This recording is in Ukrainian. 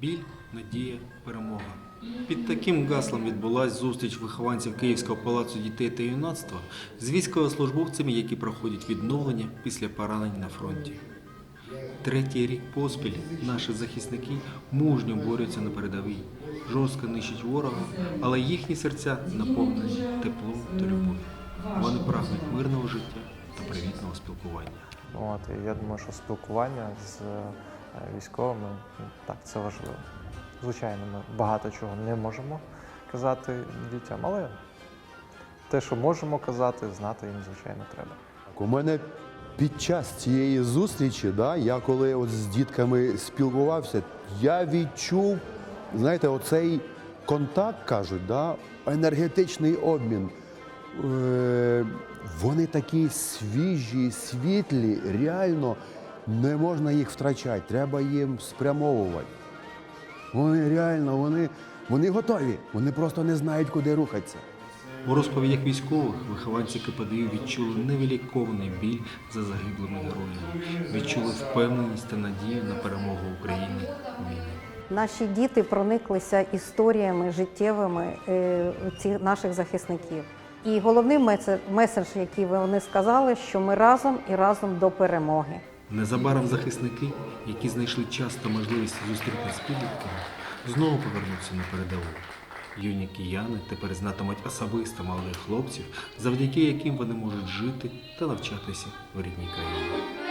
Біль, надія, перемога. Під таким гаслом відбулась зустріч вихованців Київського палацу дітей та юнацтва з військовослужбовцями, які проходять відновлення після поранень на фронті. Третій рік поспіль наші захисники мужньо борються на передовій, жорстко нищать ворога, але їхні серця наповнені теплом та любов'ю. Вони прагнуть мирного життя та привітного спілкування. От, я думаю, що спілкування з військовими ну, так, це важливо. Звичайно, ми багато чого не можемо казати дітям, але те, що можемо казати, знати їм, звичайно, треба. У мене під час цієї зустрічі, да, я коли от з дітками спілкувався, я відчув, знаєте, оцей контакт, кажуть, да, енергетичний обмін. Е, вони такі свіжі, світлі, реально не можна їх втрачати, треба їм спрямовувати. Вони реально, вони, вони готові, вони просто не знають, куди рухатися. У розповідях військових вихованці КПДУ відчули невиліковний біль за загиблими героями, відчули впевненість та надію на перемогу України війні. Наші діти прониклися історіями життєвими е, цих наших захисників. І головний меседж, який вони сказали, що ми разом і разом до перемоги. Незабаром захисники, які знайшли час та можливість зустрітися з підлітками, знову повернуться на передову. Юні кияни тепер знатимуть особисто малих хлопців, завдяки яким вони можуть жити та навчатися в рідній країні.